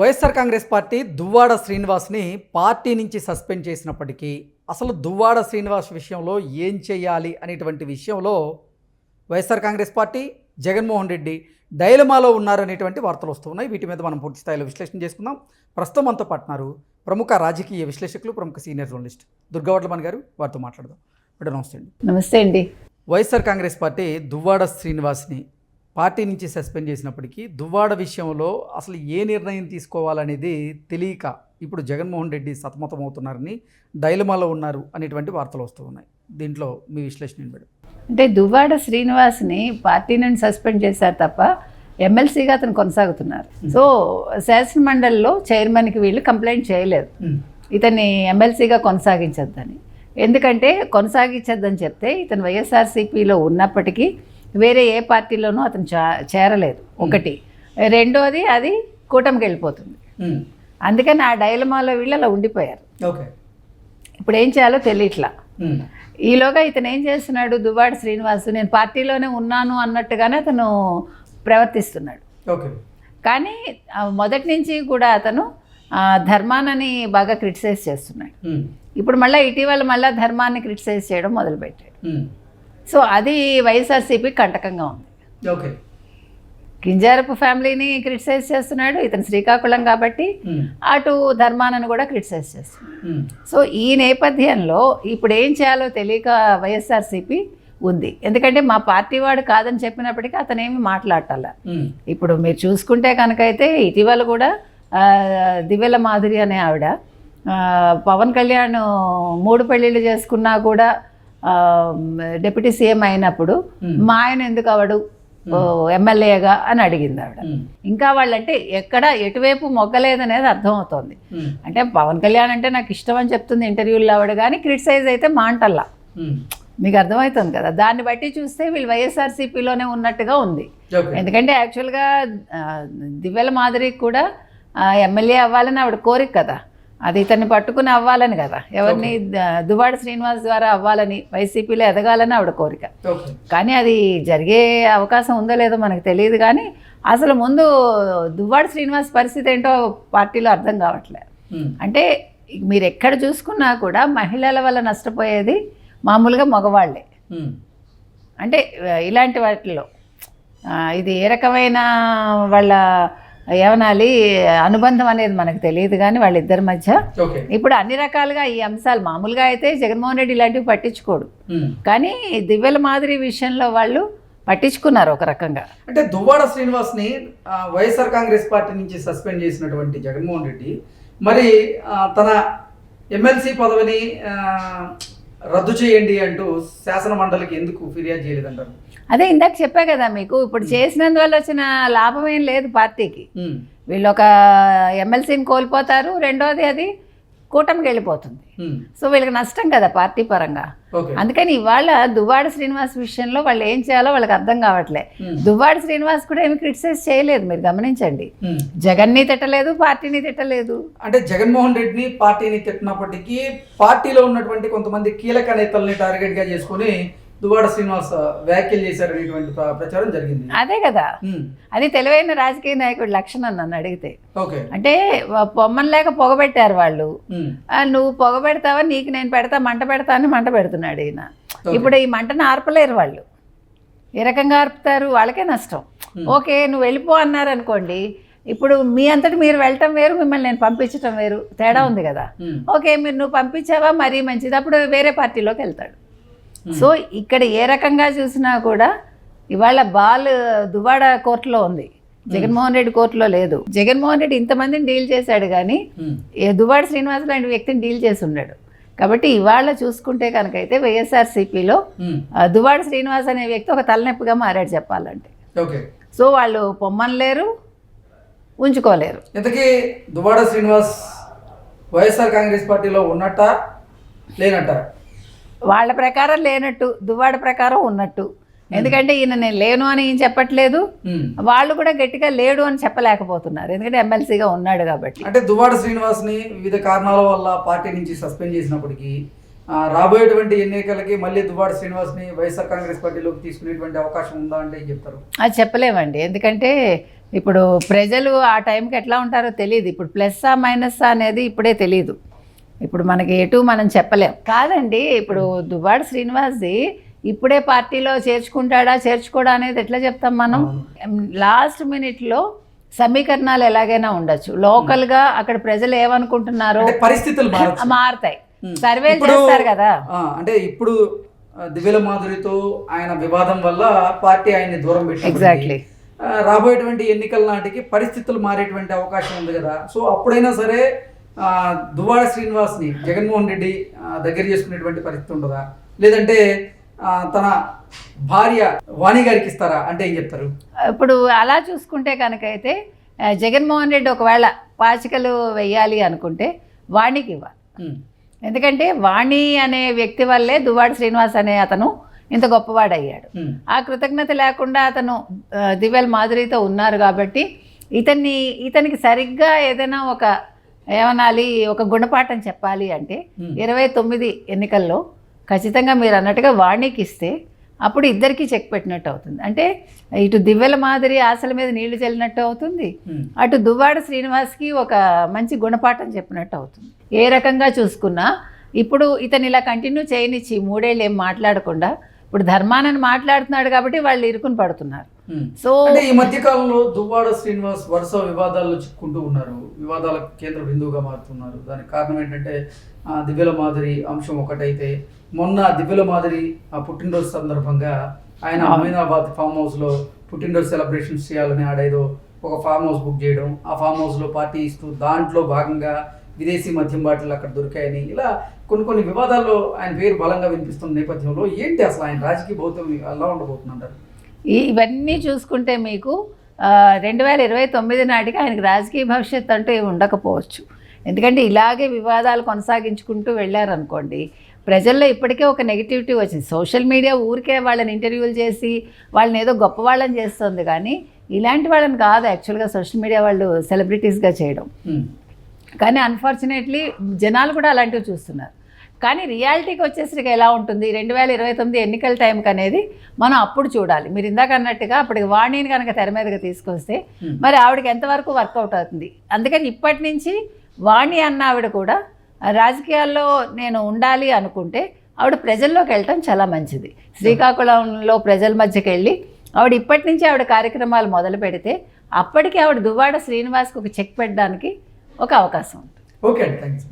YSR Congress party Duvvada శ్రీనివాస్ని party నుంచి suspend చేసినప్పటికీ అసలు దువ్వాడ శ్రీనివాస్ విషయంలో ఏం చేయాలి అనేటువంటి విషయంలో వైఎస్ఆర్ కాంగ్రెస్ పార్టీ జగన్మోహన్ రెడ్డి డైలమాలో ఉన్నారనేటువంటి వార్తలు వస్తున్నాయి వీటి మీద మనం పూర్తి స్థాయిలో విశ్లేషణ చేసుకుందాం. ప్రస్తుతం మనతో పాటున్నారు ప్రముఖ రాజకీయ విశ్లేషకులు ప్రముఖ సీనియర్ జర్నలిస్ట్ దుర్గావడ్లమన్ గారు. వారితో మాట్లాడదాం. మేడం నమస్తే అండి. నమస్తే అండి. వైఎస్ఆర్ కాంగ్రెస్ పార్టీ దువ్వాడ శ్రీనివాస్ని పార్టీ నుంచి సస్పెండ్ చేసినప్పటికీ దువ్వాడ విషయంలో అసలు ఏ నిర్ణయం తీసుకోవాలనేది తెలియక ఇప్పుడు జగన్మోహన్ రెడ్డి సతమతమవుతున్నారని డైలమాలో ఉన్నారు అనేటువంటి వార్తలు వస్తూ ఉన్నాయి. దీంట్లో మీ విశ్లేషణ ఏంటి మేడం? అంటే దువ్వాడ శ్రీనివాస్ని పార్టీ నుండి సస్పెండ్ చేశారు తప్ప ఎమ్మెల్సీగా అతను కొనసాగుతున్నారు. సో శాసన మండలిలో చైర్మన్కి వీళ్ళు కంప్లైంట్ చేయలేదు. ఇతన్ని ఎమ్మెల్సీగా కొనసాగించొద్దని. ఎందుకంటే కొనసాగించొద్దని చెప్తే ఇతను వైఎస్ఆర్సీపీలో ఉన్నప్పటికీ వేరే ఏ పార్టీలోనూ అతను చేరలేదు. ఒకటి. రెండోది అది కూటమికి వెళ్ళిపోతుంది. అందుకని ఆ డైలమాలో వీళ్ళు అలా ఉండిపోయారు. ఓకే. ఇప్పుడు ఏం చేయాలో తెలియట్లా. ఈలోగా ఇతను ఏం చేస్తున్నాడు? దువ్వాడ శ్రీనివాసు నేను పార్టీలోనే ఉన్నాను అన్నట్టుగానే అతను ప్రవర్తిస్తున్నాడు. ఓకే. కానీ మొదటి నుంచి కూడా అతను ధర్మానని బాగా క్రిటిసైజ్ చేస్తున్నాడు. ఇప్పుడు మళ్ళీ ఇటీవల మళ్ళీ ధర్మాన్ని క్రిటిసైజ్ చేయడం మొదలుపెట్టాడు. సో అది వైఎస్ఆర్సీపీ కంటకంగా ఉంది. ఓకే. కింజారపు ఫ్యామిలీని క్రిటిసైజ్ చేస్తున్నాడు ఇతను శ్రీకాకుళం కాబట్టి అటు ధర్మానని కూడా క్రిటిసైజ్ చేస్తున్నాడు. సో ఈ నేపథ్యంలో ఇప్పుడు ఏం చేయాలో తెలియక వైఎస్ఆర్సీపీ ఉంది. ఎందుకంటే మా పార్టీ వాడు కాదని చెప్పినప్పటికీ అతను ఏమి మాట్లాడాల ఇప్పుడు మీరు చూసుకుంటే కనుకైతే ఇటీవల కూడా దివ్యల మాధురి అనే ఆవిడ పవన్ కళ్యాణ్ మూడు పెళ్ళిళ్ళు చేసుకున్నా కూడా డిప్యూటీ సీఎం అయినప్పుడు మా ఆయన ఎందుకు అవడు? ఓ, ఎమ్మెల్యేగా అని అడిగింది ఆవిడ. ఇంకా వాళ్ళంటే ఎక్కడ ఎటువైపు మొగ్గలేదనేది అర్థమవుతోంది. అంటే పవన్ కళ్యాణ్ అంటే నాకు ఇష్టం అని చెప్తుంది ఇంటర్వ్యూలో ఆవిడ కానీ క్రిటిసైజ్ అయితే మాంటల్లా. మీకు అర్థమవుతుంది కదా? దాన్ని బట్టి చూస్తే వీళ్ళు వైఎస్ఆర్సీపీలోనే ఉన్నట్టుగా ఉంది. ఎందుకంటే యాక్చువల్గా దివ్యల మాదిరికి కూడా ఎమ్మెల్యే అవ్వాలని ఆవిడ కోరిక కదా? అది ఇతన్ని పట్టుకుని అవ్వాలని కదా. ఎవరిని ద- దువ్వాడ శ్రీనివాస్ ద్వారా అవ్వాలని వైసీపీలో ఎదగాలని ఆవిడ కోరిక. కానీ అది జరిగే అవకాశం ఉందో లేదో మనకు తెలియదు కానీ అసలు ముందు దువ్వాడ శ్రీనివాస్ పరిస్థితి ఏంటో పార్టీలో అర్థం కావట్లేదు అంటే మీరు ఎక్కడ చూసుకున్నా కూడా మహిళల వల్ల నష్టపోయేది మామూలుగా మగవాళ్ళే. అంటే ఆ, ఇలాంటి వాటిలో ఇది ఏ రకమైన వాళ్ళ ఏమనాలి? అనుబంధం అనేది మనకు తెలియదు కానీ వాళ్ళిద్దరి మధ్య. ఇప్పుడు అన్ని రకాలుగా ఈ అంశాలు మామూలుగా అయితే జగన్మోహన్ రెడ్డి ఇలాంటివి పట్టించుకోడు. కానీ దివ్యల మాదిరి విషయంలో వాళ్ళు పట్టించుకున్నారు ఒక రకంగా. అంటే దువ్వాడ శ్రీనివాస్ని వైఎస్ఆర్ కాంగ్రెస్ పార్టీ నుంచి సస్పెండ్ చేసినటువంటి జగన్మోహన్ రెడ్డి మరి తన ఎమ్మెల్సీ పదవిని రద్దు చేయండి అంటూ శాసన మండలికి ఎందుకు ఫిర్యాదు చేయలేదంటారు? అదే ఇందాక చెప్పా కదా మీకు ఇప్పుడు చేసినందువల్ల వచ్చిన లాభం ఏం లేదు పార్టీకి. వీళ్ళు ఒక ఎమ్మెల్సీని కోల్పోతారు రెండోది అది కూటమికి వెళ్ళిపోతుంది. సో వీళ్ళకి నష్టం కదా పార్టీ పరంగా. అందుకని ఇవాళ దువ్వాడ శ్రీనివాస్ విషయంలో వాళ్ళు ఏం చేయాలో వాళ్ళకి అర్థం కావట్లే. దువ్వాడ శ్రీనివాస్ కూడా ఏమి క్రిటిసైజ్ చేయలేదు మీరు గమనించండి. ఉమ్. జగన్ని తిట్టలేదు పార్టీని తిట్టలేదు. అంటే జగన్మోహన్ రెడ్డిని పార్టీని తిట్టినప్పటికీ పార్టీలో ఉన్నటువంటి కొంతమంది కీలక నేతల్ని టార్గెట్గా చేసుకుని దువ్వాడ శ్రీనివాస్ వ్యాఖ్యలు చేశారనేటువంటి ప్ర- ప్రచారం జరిగింది. అదే కదా. అది తెలివైన రాజకీయ నాయకుడు లక్షణం నన్ను అడిగితే. అంటే పొమ్మని లేక పొగబెట్టారు వాళ్ళు. నువ్వు పొగ పెడతావా నీకు నేను పెడతా మంట పెడతా అని మంట పెడుతున్నాడు ఈయన. ఇప్పుడు ఈ మంటను ఆర్పలేరు వాళ్ళు. ఏ రకంగా ఆర్పుతారు? వాళ్ళకే నష్టం. ఓకే నువ్వు వెళ్ళిపో అన్నారు అనుకోండి ఇప్పుడు మీ అంతటి మీరు వెళ్ళటం వేరు మిమ్మల్ని నేను పంపించటం వేరు. తేడా ఉంది కదా. ఓకే మీరు నువ్వు పంపించావా? మరీ మంచిది. అప్పుడు వేరే పార్టీలోకి వెళ్తాడు. సో ఇక్కడ ఏ రకంగా చూసినా కూడా ఇవాళ బాల్ దువ్వాడ కోర్టులో ఉంది. జగన్మోహన్ రెడ్డి కోర్టులో లేదు. జగన్మోహన్ రెడ్డి ఇంతమందిని డీల్ చేశాడు కానీ ఏ దువ్వాడ శ్రీనివాస్ లాంటి వ్యక్తిని డీల్ చేసి ఉన్నాడు కాబట్టి ఇవాళ చూసుకుంటే కనుకైతే వైఎస్ఆర్సీపీలో ఉమ్, దువ్వాడ శ్రీనివాస్ అనే వ్యక్తి ఒక తలనొప్పిగా మారాడు చెప్పాలంటే. ఓకే. సో వాళ్ళు పొమ్మనలేరు ఉంచుకోలేరు. ఇంతకీ దువ్వాడ శ్రీనివాస్ వైఎస్ఆర్ కాంగ్రెస్ పార్టీలో ఉన్నట్ట లేనట్ట? వాళ్ళ ప్రకారం లేనట్టు దువ్వాడ ప్రకారం ఉన్నట్టు. ఎందుకంటే ఈయన నేను లేను అని ఈయన చెప్పట్లేదు. వాళ్ళు కూడా గట్టిగా లేడు అని చెప్పలేకపోతున్నారు. ఎందుకంటే ఎమ్మెల్సీగా ఉన్నాడు కాబట్టి. అంటే దువ్వాడ శ్రీనివాస్ని వివిధ కారణాల వల్ల పార్టీ నుంచి సస్పెండ్ చేసినప్పటికీ రాబోయేటువంటి ఎన్నికలకి మళ్ళీ దువ్వాడ శ్రీనివాస్ని వైఎస్ఆర్ కాంగ్రెస్ పార్టీలోకి తీసుకునేటువంటి అవకాశం ఉందా అంటే చెప్తారు? అది చెప్పలేమండి. ఎందుకంటే ఇప్పుడు ప్రజలు ఆ టైంకి ఎట్లా ఉంటారో తెలియదు ఇప్పుడు ప్లస్ ఆ మైనస్ అనేది ఇప్పుడే తెలియదు ఇప్పుడు మనకి ఎటు మనం చెప్పలేం. కాదండి ఇప్పుడు దువ్వాడ శ్రీనివాస్ది ఇప్పుడే పార్టీలో చేర్చుకుంటాడా చేర్చుకోడా అనేది ఎట్లా చెప్తాం మనం? లాస్ట్ మినిట్లో సమీకరణాలు ఎలాగైనా ఉండొచ్చు. లోకల్గా అక్కడ ప్రజలు ఏమనుకుంటున్నారో పరిస్థితులు మారుతాయి. సర్వేలు ఇప్పుడు- చేస్తారు కదా. అంటే ఇప్పుడు దివ్యల మాధురితో ఆయన వివాదం వల్ల పార్టీ ఆయన్ని దూరం పెట్టి Exactly. రాబోయేటువంటి ఎన్నికల నాటికి పరిస్థితులు మారేటువంటి అవకాశం ఉంది కదా. సో అప్పుడైనా సరే దువ్వాడ శ్రీనివాస్ని జగన్మోహన్ రెడ్డి దగ్గర చేసుకునేటువంటి పరిస్థితి ఉండదా? లేదంటే తన భార్య వాణి గారికి ఇస్తారా? అంటే ఏం చెప్తారు? ఇప్పుడు అలా చూసుకుంటే కనుకైతే ఆ, జగన్మోహన్ రెడ్డి ఒకవేళ పాచికలు వెయ్యాలి అనుకుంటే వాణికి ఇవ్వాలి. ఎందుకంటే వాణి అనే వ్యక్తి వల్లే దువ్వాడ శ్రీనివాస్ అనే అతను ఇంత గొప్పవాడయ్యాడు. ఆ కృతజ్ఞత లేకుండా అతను దివ్యల్ మాధురితో ఉన్నారు కాబట్టి ఇతన్ని ఇతనికి సరిగ్గా ఏదైనా ఒక ఏమనాలి? ఒక గుణపాఠం చెప్పాలి అంటే. ఇరవై తొమ్మిది ఎన్నికల్లో ఖచ్చితంగా మీరు అన్నట్టుగా వాణికి ఇస్తే అప్పుడు ఇద్దరికి చెక్ పెట్టినట్టు అవుతుంది. అంటే ఇటు దివ్యల మాదిరి ఆశల మీద నీళ్ళు చల్లినట్టు అవుతుంది. అటు దువ్వాడ శ్రీనివాస్కి ఒక మంచి గుణపాఠం చెప్పినట్టు అవుతుంది. ఏ రకంగా చూసుకున్నా ఇప్పుడు ఇతను ఇలా కంటిన్యూ చేయనిచ్చి మూడేళ్ళు ఏం మాట్లాడకుండా ఇప్పుడు ధర్మానని మాట్లాడుతున్నాడు కాబట్టి వాళ్ళు ఇరుకుని పడుతున్నారు. సో అంటే ఈ మధ్య కాలంలో దువ్వాడ శ్రీనివాస్ వరుస వివాదాల్లో చిక్కుంటూ ఉన్నారు. వివాదాల కేంద్ర బిందువుగా మారుతున్నారు. దానికి కారణం ఏంటంటే ఆ, దివ్యల మాదిరి అంశం ఒకటైతే మొన్న దివ్యల మాదిరి ఆ పుట్టినరోజు సందర్భంగా ఆయన అమీనాబాద్ ఫామ్ హౌస్లో పుట్టినరోజు సెలబ్రేషన్స్ చేయాలని ఆడేదో ఒక ఫామ్ హౌస్ బుక్ చేయడం ఆ ఫామ్ హౌస్లో పార్టీ ఇస్తూ దాంట్లో భాగంగా విదేశీ మద్యం బాటిల్ అక్కడ దొరికాయని ఇలా కొన్ని కొన్ని వివాదాల్లో ఆయన పేరు బలంగా వినిపిస్తున్న నేపథ్యంలో ఏంటి అసలు ఆయన రాజకీయ భౌతం ఎలా ఉండబోతుందంటారు? ఈ- ఇవన్నీ చూసుకుంటే మీకు రెండు వేల ఇరవై తొమ్మిది నాటికి ఆయనకి రాజకీయ భవిష్యత్తు అంటూ ఏమి ఉండకపోవచ్చు. ఎందుకంటే ఇలాగే వివాదాలు కొనసాగించుకుంటూ వెళ్ళారనుకోండి ప్రజల్లో ఇప్పటికే ఒక నెగిటివిటీ వచ్చింది. సోషల్ మీడియా ఊరికే వాళ్ళని ఇంటర్వ్యూలు చేసి వాళ్ళని ఏదో గొప్ప వాళ్ళని చేస్తుంది కానీ ఇలాంటి వాళ్ళని కాదు యాక్చువల్గా సోషల్ మీడియా వాళ్ళు సెలబ్రిటీస్గా చేయడం. కానీ అన్ఫార్చునేట్లీ జనాలు కూడా అలాంటివి చూస్తున్నారు. కానీ రియాలిటీకి వచ్చేసరికి ఎలా ఉంటుంది? రెండు వేల ఇరవై తొమ్మిది ఎన్నికల టైంకి అనేది మనం అప్పుడు చూడాలి. మీరు ఇందాక అన్నట్టుగా అప్పటికి వాణిని కనుక తెర మీదకి తీసుకొస్తే. మరి ఆవిడకి ఎంతవరకు వర్కౌట్ అవుతుంది? అందుకని ఇప్పటి నుంచి వాణి అన్న ఆవిడ కూడా రాజకీయాల్లో నేను ఉండాలి అనుకుంటే ఆవిడ ప్రజల్లోకి వెళ్ళటం చాలా మంచిది. శ్రీకాకుళంలో ప్రజల మధ్యకి వెళ్ళి ఆవిడ ఇప్పటి నుంచి ఆవిడ కార్యక్రమాలు మొదలు పెడితే అప్పటికి ఆవిడ దువ్వాడ శ్రీనివాస్కి ఒక చెక్ పెట్టడానికి ఒక అవకాశం ఉంది ఓకే అండి. థ్యాంక్స్